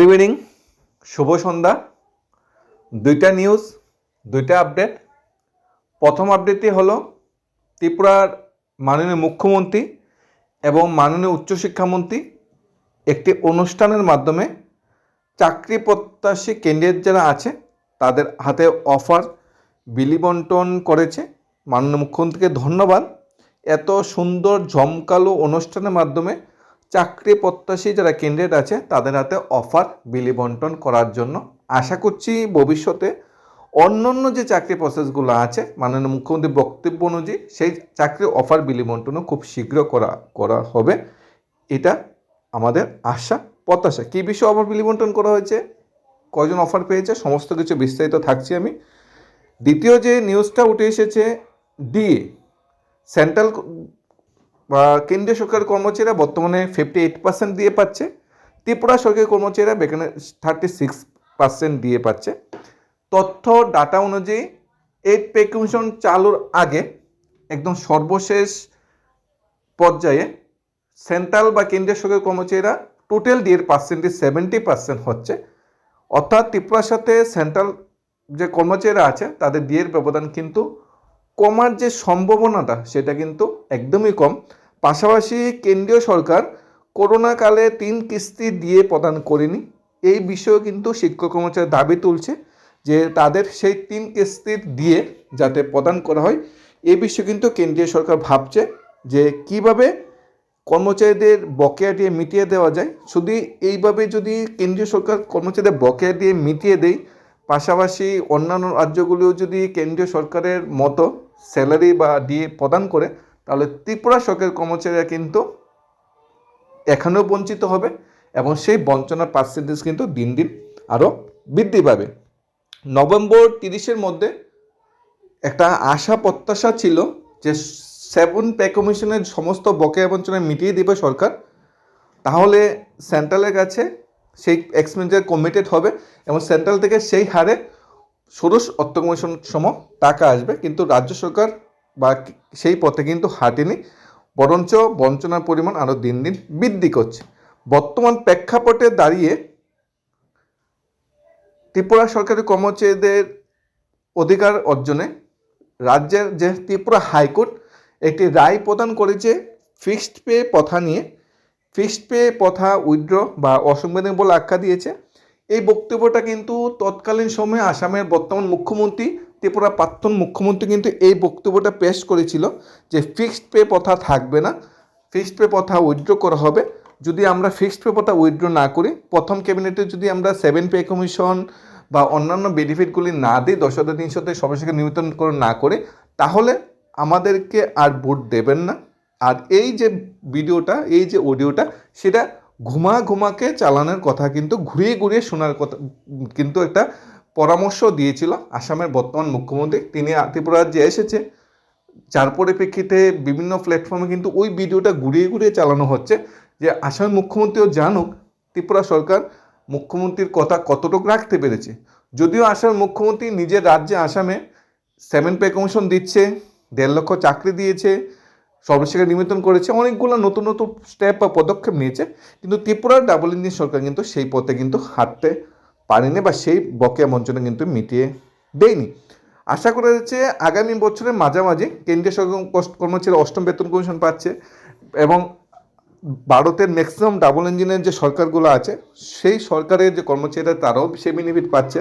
প্রিভিনিং শুভ সন্ধ্যা। দুইটা নিউজ দুইটা আপডেট প্রথম আপডেটটি হলো ত্রিপুরার মাননীয় মুখ্যমন্ত্রী এবং মাননীয় উচ্চশিক্ষামন্ত্রী একটি অনুষ্ঠানের মাধ্যমে চাকরি প্রত্যাশী ক্যান্ডিডেট যারা আছে, তাদের হাতে অফার বিলি বন্টন করেছে। মাননীয় মুখ্যমন্ত্রীকে ধন্যবাদ। এত সুন্দর, জমকালো অনুষ্ঠানের মাধ্যমে চাকরি প্রত্যাশী যারা ক্যান্ডিডেট আছে, তাদের হাতে অফার বিলি বন্টন করার জন্য। আশা করছি ভবিষ্যতে অন্য অন্য যে চাকরি প্রসেসগুলো আছে, মাননীয় মুখ্যমন্ত্রীর বক্তব্য অনুযায়ী, সেই চাকরি অফার বিলি বন্টনও খুব শীঘ্র করা করা হবে। এটা আমাদের আশা, প্রত্যাশা। কী বিষয়ে অফার বিলি বন্টন করা হয়েছে কয়জন অফার পেয়েছে, সমস্ত কিছু বিস্তারিত থাকছি আমি। দ্বিতীয় যে নিউজটা উঠে এসেছে ডিএ সেন্ট্রাল কেন্দ্রীয় সরকারের কর্মচারীরা বর্তমানে ফিফটি এইট পার্সেন্ট দিয়ে পাচ্ছে। ত্রিপুরা সরকারি কর্মচারীরা এখানে থার্টি সিক্স পার্সেন্ট দিয়ে পাচ্ছে। তথ্য ডাটা অনুযায়ী এইট পে কমিশন চালুর আগে একদম সর্বশেষ পর্যায়ে সেন্ট্রাল বা কেন্দ্রীয় সরকারি কর্মচারীরা টোটাল ডিএর পার্সেন্টেজ সেভেন্টি পার্সেন্ট হচ্ছে। অর্থাৎ ত্রিপুরার সাথে সেন্ট্রাল যে কর্মচারীরা আছে, তাদের ডিএর ব্যবধান কিন্তু কমার যে সম্ভাবনাটা, সেটা কিন্তু একদমই কম। পাশাপাশি কেন্দ্রীয় সরকার করোনা কালে তিন কিস্তি দিয়ে প্রদান করেনি। এই বিষয়ে কিন্তু শিক্ষক কর্মচারী দাবি তুলছে যে তাদের সেই তিন কিস্তি দিয়ে যাতে প্রদান করা হয় এই বিষয়ে কিন্তু কেন্দ্রীয় সরকার ভাবছে যে কীভাবে কর্মচারীদের বকেয়া দিয়ে মিটিয়ে দেওয়া যায়। শুধু এইভাবে যদি কেন্দ্রীয় সরকার কর্মচারীদের বকেয়া দিয়ে মিটিয়ে দেয়, পাশাপাশি অন্যান্য রাজ্যগুলিও যদি কেন্দ্রীয় সরকারের মতো স্যালারি বা দিয়ে প্রদান করে তাহলে ত্রিপুরা সরকারের কর্মচারীরা কিন্তু এখানেও বঞ্চিত হবে এবং সেই বঞ্চনার পার্সেন্টেজ কিন্তু দিন দিন আরও বৃদ্ধি পাবে। নভেম্বর তিরিশের মধ্যে একটা আশা প্রত্যাশা ছিল যে সেভেন পে কমিশনের সমস্ত বকেয়া বঞ্চনা মিটিয়ে দেবে সরকার। তাহলে সেন্ট্রালের কাছে সেই এক্সপেন্ডিচার কমিটেড হবে এবং সেন্ট্রাল থেকে সেই হারে ষোড়শ অর্থ কমিশন সম টাকা আসবে। কিন্তু রাজ্য সরকার বা সেই পথে কিন্তু হাঁটেনি, বরঞ্চ বঞ্চনার পরিমাণ আরও দিন দিন বৃদ্ধি করছে। বর্তমান প্রেক্ষাপটে দাঁড়িয়ে ত্রিপুরা সরকারি কর্মচারীদের অধিকার অর্জনে রাজ্যের যে ত্রিপুরা হাইকোর্ট একটি রায় প্রদান করেছে, ফিক্সড পে প্রথা নিয়ে। ফিক্সড পে প্রথা উইথড্র বা অসংবিধানিক বলে আখ্যা দিয়েছে। এই বক্তব্যটা কিন্তু তৎকালীন সময়ে আসামের বর্তমান মুখ্যমন্ত্রী ত্রিপুরা প্রাক্তন মুখ্যমন্ত্রী কিন্তু এই বক্তব্যটা পেশ করেছিল যে ফিক্সড পে প্রথা থাকবে না। ফিক্সড পে প্রথা উইথড্র করা হবে। যদি আমরা ফিক্সড পে প্রথা উইথড্র না করি, প্রথম ক্যাবিনেটে যদি আমরা সেভেন পে কমিশন বা অন্যান্য বেনিফিটগুলি না দিই, দশ হাজার তিনশোতে সবাইকে করে না করে, তাহলে আমাদেরকে আর ভোট দেবেন না। আর এই যে ভিডিওটা, এই যে অডিওটা, সেটা ঘুমা ঘুমাকে চালানোর কথা কিন্তু, ঘুরিয়ে ঘুরিয়ে শোনার কথা, কিন্তু একটা পরামর্শ দিয়েছিল আসামের বর্তমান মুখ্যমন্ত্রী। তিনি ত্রিপুরা রাজ্যে এসেছে। যার পরিপ্রেক্ষিতে বিভিন্ন প্ল্যাটফর্মে কিন্তু ওই ভিডিওটা ঘুরিয়ে ঘুরিয়ে চালানো হচ্ছে যে আসামের মুখ্যমন্ত্রীও জানুক, ত্রিপুরা সরকার মুখ্যমন্ত্রীর কথা কতটুকু রাখতে পেরেছে। যদিও আসামের মুখ্যমন্ত্রী নিজের রাজ্যে আসামে সেভেন পে কমিশন দিচ্ছে, দেড় লক্ষ চাকরি দিয়েছে, সর্বশেষে নিবেদন করেছে, অনেকগুলো নতুন নতুন স্টেপ বা পদক্ষেপ নিয়েছে। কিন্তু ত্রিপুরার ডাবল ইঞ্জিন সরকার কিন্তু সেই পথে কিন্তু হাঁটতে পারেনি বা সেই বকেয়া বঞ্চনা কিন্তু মিটিয়ে দেয়নি। আশা করা যাচ্ছে আগামী বছরের মাঝামাঝি কেন্দ্রীয় সরকার কর্মচারী অষ্টম বেতন কমিশন পাচ্ছে এবং ভারতের ম্যাক্সিমাম ডাবল ইঞ্জিনের যে সরকারগুলো আছে, সেই সরকারের যে কর্মচারীরা তারাও সে বেনিফিট পাচ্ছে।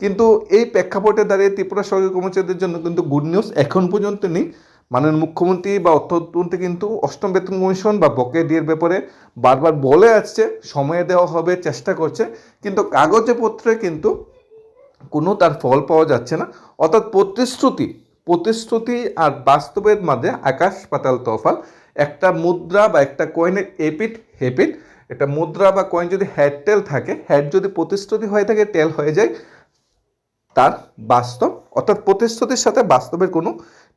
কিন্তু এই প্রেক্ষাপটে দাঁড়িয়ে ত্রিপুরা সরকারি কর্মচারীদের জন্য কিন্তু গুড নিউজ এখন পর্যন্ত নেই। মাননীয় মুখ্যমন্ত্রী বা অর্থমন্ত্রী কিন্তু অষ্টম বেতন কমিশন বা বকেয়া ডিএর ব্যাপারে বারবার বলে আসছে, সময়ে দেওয়া হবে, চেষ্টা করছে, কিন্তু কাগজে পত্রে কিন্তু কোনো তার ফল পাওয়া যাচ্ছে না। অর্থাৎ প্রতিশ্রুতি প্রতিশ্রুতি আর বাস্তবের মাঝে আকাশ পাতাল তফাল একটা মুদ্রা বা একটা কয়েনের এপিট হেপিট একটা মুদ্রা বা কয়েন যদি হেড টেল থাকে হেড যদি প্রতিশ্রুতি হয়ে থাকে টেল হয়ে যায়, তার বাস্তব, অর্থাৎ প্রতিশ্রুতির সাথে বাস্তবের কোনো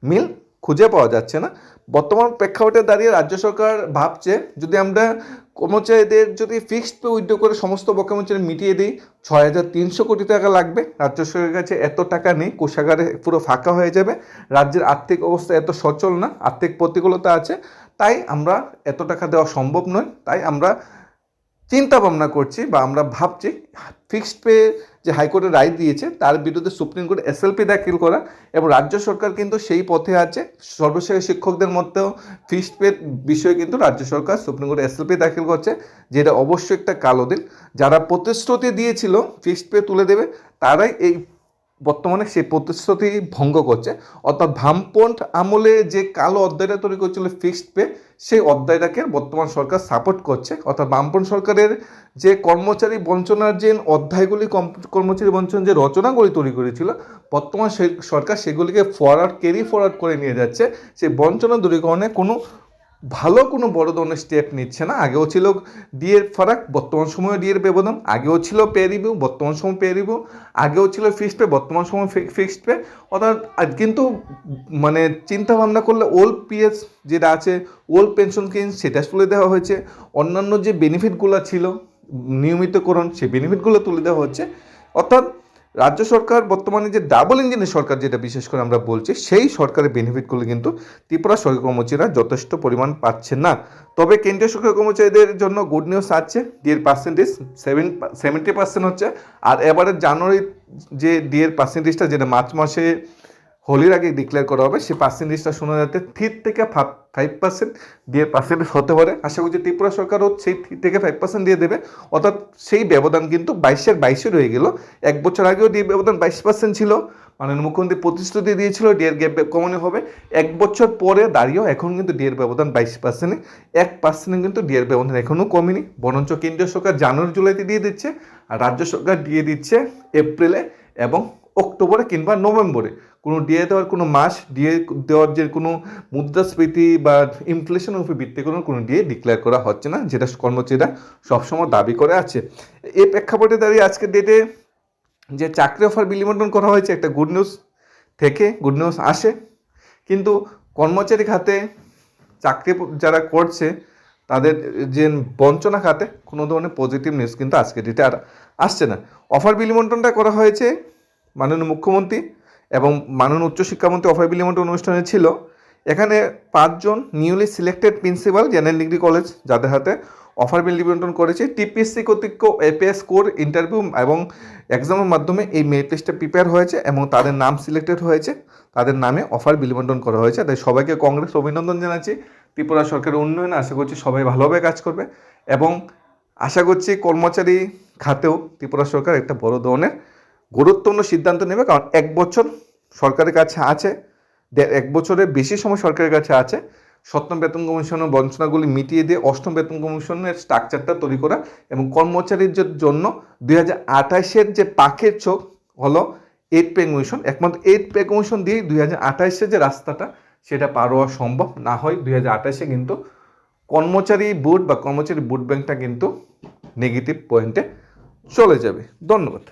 মিল খুঁজে পাওয়া যাচ্ছে না। বর্তমান প্রেক্ষাপটে দাঁড়িয়ে রাজ্য সরকার ভাবছে, যদি আমরা কর্মচারীদের যদি ফিক্সড পে উইথড্র করে সমস্ত কর্মচারী মিটিয়ে দিই, ছয় হাজার তিনশো কোটি টাকা লাগবে। রাজ্য সরকারের কাছে এত টাকা নেই, কোষাগারে পুরো ফাঁকা হয়ে যাবে। রাজ্যের আর্থিক অবস্থা এত সচল না, আর্থিক প্রতিকূলতা আছে। তাই আমরা এত টাকা দেওয়া সম্ভব নয়। তাই আমরা চিন্তা ভাবনা করছি বা আমরা ভাবছি ফিক্সড পে যে হাইকোর্টে রায় দিয়েছে, তার বিরুদ্ধে সুপ্রিম কোর্ট এসএলপি দাখিল করা এবং রাজ্য সরকার কিন্তু সেই পথে আছে। সর্বশেষ শিক্ষকদের মধ্যেও ফিক্সড পে বিষয়ে কিন্তু রাজ্য সরকার সুপ্রিম কোর্টে এসএলপি দাখিল করছে, যেটা অবশ্যই একটা কালো দিন। যারা প্রতিশ্রুতি দিয়েছিল ফিক্সড পে তুলে দেবে, তারাই এই বর্তমানে সেই প্রতিশ্রুতি ভঙ্গ করছে। অর্থাৎ ভামপন্থ আমলে যে কালো অধ্যায়টা তৈরি করেছিল ফিক্সড পে সেই অধ্যায়টাকে বর্তমান সরকার সাপোর্ট করছে। অর্থাৎ বামপন্থ সরকারের যে কর্মচারী বঞ্চনার যে অধ্যায়গুলি কর্মচারী বঞ্চন যে রচনাগুলি তৈরি করেছিল, বর্তমান সরকার সেগুলিকে ফরওয়ার্ড ক্যারি ফরওয়ার্ড করে নিয়ে যাচ্ছে। সেই বঞ্চনা দূরীকরণে কোনো ভালো কোনো বড় ধরনের স্টেপ নিচ্ছে না। আগেও ছিল ডিএর ফারাক, বর্তমান সময়ে ডিএর ব্যবধান। আগেও ছিল পে রিভিউ বর্তমান সময় পে রিভিউ আগেও ছিল ফিক্সড পে বর্তমান সময় ফিক্সড পে অর্থাৎ কিন্তু মানে চিন্তা ভাবনা করলে ওল্ড পিএস যেটা আছে ওল্ড পেনশন স্কিম সেটা তুলে দেওয়া হয়েছে। অন্যান্য যে বেনিফিটগুলো ছিল, নিয়মিতকরণ, সেই বেনিফিটগুলো তুলে দেওয়া হচ্ছে। অর্থাৎ রাজ্য সরকার বর্তমানে যে ডাবল ইঞ্জিনের সরকার যেটা বিশেষ করে আমরা বলছি, সেই সরকারের বেনিফিটগুলো কিন্তু ত্রিপুরা সরকার কর্মচারীরা যথেষ্ট পরিমাণ পাচ্ছে না। তবে কেন্দ্রীয় সরকার কর্মচারীদের জন্য গুড নিউজ আছে ডিএর পার্সেন্টেজ সেভেন সেভেন্টি পার্সেন্ট হচ্ছে। আর এবারে জানুয়ারি যে ডিএর পার্সেন্টেজটা যেটা মার্চ মাসে হোলির আগে ডিক্লেয়ার করা হবে সেই পার্সেন্টেজটা শোনা যাচ্ছে থ্রি থেকে ফাইভ পার্সেন্ট দিয়ে পার্সেন্টেজ হতে পারে। আশা করছি ত্রিপুরা সরকারও সেই থ্রি থেকে ফাইভ পার্সেন্ট দিয়ে দেবে। অর্থাৎ সেই ব্যবধান কিন্তু বাইশের বাইশে রয়ে গেল। এক বছর আগেও দিয়ে ব্যবধান বাইশ পার্সেন্ট ছিল। মাননীয় মুখ্যমন্ত্রী প্রতিশ্রুতি দিয়েছিল ডিএর গ্যাপ কমানো হবে। এক বছর পরে দাঁড়িয়েও এখন কিন্তু ডিএর ব্যবধান বাইশ পার্সেন্টে এক পার্সেন্টে কিন্তু ডিএর ব্যবধান এখনও কমেনি। বরঞ্চ কেন্দ্রীয় সরকার জানুয়ারি, জুলাইতে দিয়ে দিচ্ছে, আর রাজ্য সরকার দিয়ে দিচ্ছে এপ্রিলে এবং অক্টোবরে কিংবা নভেম্বরে। কোনো ডিএ দেওয়ার কোনো মাস ডিএ দেওয়ার যে কোনো মুদ্রাস্ফীতি বা ইনফ্লেশন উপর ভিত্তি করে কোনো ডিএ ডিক্লেয়ার করা হচ্ছে না, যেটা কর্মচারীরা সবসময় দাবি করে আছে। এই প্রেক্ষাপটে দাঁড়িয়ে আজকের ডেটে যে চাকরি অফার বিলিবন্টন করা হয়েছে, একটা গুড নিউজ থেকে গুড নিউজ আসে। কিন্তু কর্মচারী খাতে চাকরি যারা করছে, তাদের যে বঞ্চনা খাতে কোনো ধরনের পজিটিভ নিউজ কিন্তু আজকে ডেটে আর আসছে না। অফার বিলিবন্টনটা করা হয়েছে মাননীয় মুখ্যমন্ত্রী এবং মাননীয় উচ্চশিক্ষামন্ত্রী বিলিবন্টন অনুষ্ঠানে ছিল। এখানে পাঁচজন newly selected principal general degree college যাদের হাতে অফার বিল নিবন্টন করেছে। টিপিএসসি কর্তৃক এপিএস কোর ইন্টারভিউ এবং এক্সামের মাধ্যমে এই মেরিট লিস্টে প্রিপেয়ার হয়েছে এবং তাদের নাম সিলেক্টেড হয়েছে। তাদের নামে অফার বিল নিবন্টন করা হয়েছে। তাই সবাইকে কংগ্রেস অভিনন্দন জানাচ্ছি। ত্রিপুরা সরকারের উন্নয়নে, আশা করছি সবাই ভালোভাবে কাজ করবে। এবং আশা করছি কর্মচারী খাতেও ত্রিপুরা সরকার একটা বড় ধরনের গুরুত্বপূর্ণ সিদ্ধান্ত নেবে, কারণ এক বছর সরকারের কাছে আছে এক বছরের বেশি সময় সরকারের কাছে আছে। সপ্তম বেতন কমিশনের বঞ্চনাগুলি মিটিয়ে দিয়ে অষ্টম বেতন কমিশনের স্ট্রাকচারটা তৈরি করা এবং কর্মচারীদের জন্য দুই হাজার আঠাশের যে পাখের চোখ হলো এইট পে কমিশন একমাত্র এইট পে কমিশন দিয়েই দুই হাজার আঠাশের যে রাস্তাটা, সেটা পার হওয়া সম্ভব না হয়। দুই হাজার আঠাশে কিন্তু কর্মচারী বুট বা কর্মচারী বুট ব্যাংকটা কিন্তু নেগেটিভ পয়েন্টে চলে যাবে। ধন্যবাদ।